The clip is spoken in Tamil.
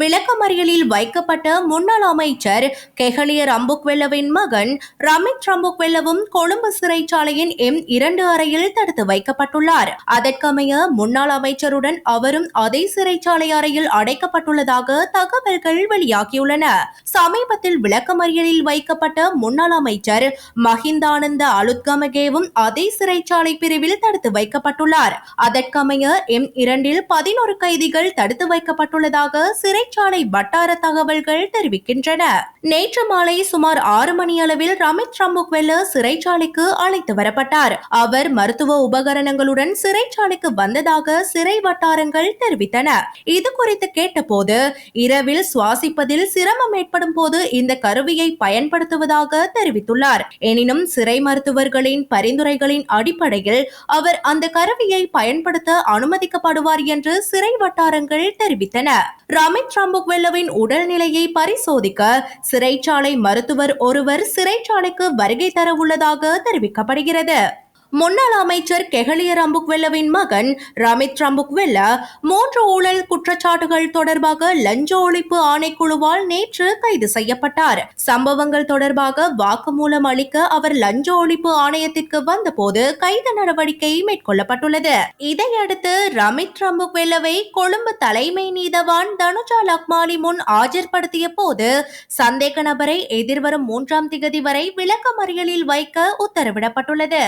விளக்கமறியலில் வைக்கப்பட்ட முன்னாள் அமைச்சர் கெஹலிய ரம்புக்வெல்லவின் மகன் ரமித் ரம்புக்வெல்லவும் கொழும்பு சிறைச்சாலையின் எம் இரண்டு அறையில் தடுத்து வைக்கப்பட்டுள்ளார். அதற்கமைய முன்னாள் அமைச்சருடன் அவரும் அதே சிறைச்சாலை அறையில் அடைக்கப்பட்டுள்ளதாக தகவல்கள் வெளியாகியுள்ளன. சமீபத்தில் விளக்கமறியலில் வைக்கப்பட்ட முன்னாள் அமைச்சர் மஹிந்தானந்த அலுத்கமகேவும் அதே சிறைச்சாலை பிரிவில் தடுத்து வைக்கப்பட்டுள்ளார். அதற்கமைய எம் இரண்டில் பதினோரு கைதிகள் தடுத்து வைக்கப்பட்டுள்ளதாக சிறை சிறைச்சாலை வட்டார தகவல்கள் தெரிவிக்கின்றன. நேற்று மாலை சுமார் ஆறு மணி அளவில் ரமித் ரம்புக்வெல்ல சிறைச்சாலைக்கு அழைத்து வரப்பட்டார். அவர் மருத்துவ உபகரணங்களுடன் சிறைச்சாலைக்கு வந்ததாக சிறை வட்டாரங்கள் தெரிவித்தன. இது குறித்து கேட்டபோது இரவில் சுவாசிப்பதில் சிரமம் ஏற்படும் போது இந்த கருவியை பயன்படுத்துவதாக தெரிவித்துள்ளார். எனினும் சிறை மருத்துவர்களின் பரிந்துரைகளின் அடிப்படையில் அவர் அந்த கருவியை பயன்படுத்த அனுமதிக்கப்படுவார் என்று சிறை வட்டாரங்கள் தெரிவித்தன. ரமித் ரம்புக்வெல்லவின் உடல்நிலையை பரிசோதிக்க சிறைச்சாலை மருத்துவர் ஒருவர் சிறைச்சாலைக்கு வருகை தர உள்ளதாக தெரிவிக்கப்படுகிறது. முன்னாள் அமைச்சர் கெஹலிய ரம்புக்வெல்லவின் மகன் ரமித் ரம்புக்வெல்ல மூன்று ஊழல் குற்றச்சாட்டுகள் தொடர்பாக லஞ்ச ஒழிப்பு ஆணைக்குழுவால் நேற்று கைது செய்யப்பட்டார். சம்பவங்கள் தொடர்பாக வாக்குமூலம் அளிக்க அவர் லஞ்ச ஒழிப்பு ஆணையத்திற்கு வந்தபோது கைது நடவடிக்கை மேற்கொள்ளப்பட்டுள்ளது. இதையடுத்து ரமித் ரம்புக்வெல்லவை கொழும்பு தலைமை நீதவான் தனுஜா லக்மாலி முன் ஆஜர்படுத்திய போது சந்தேக நபரை எதிர்வரும் மூன்றாம் திகதி வரை விளக்கமறியலில் வைக்க உத்தரவிடப்பட்டுள்ளது.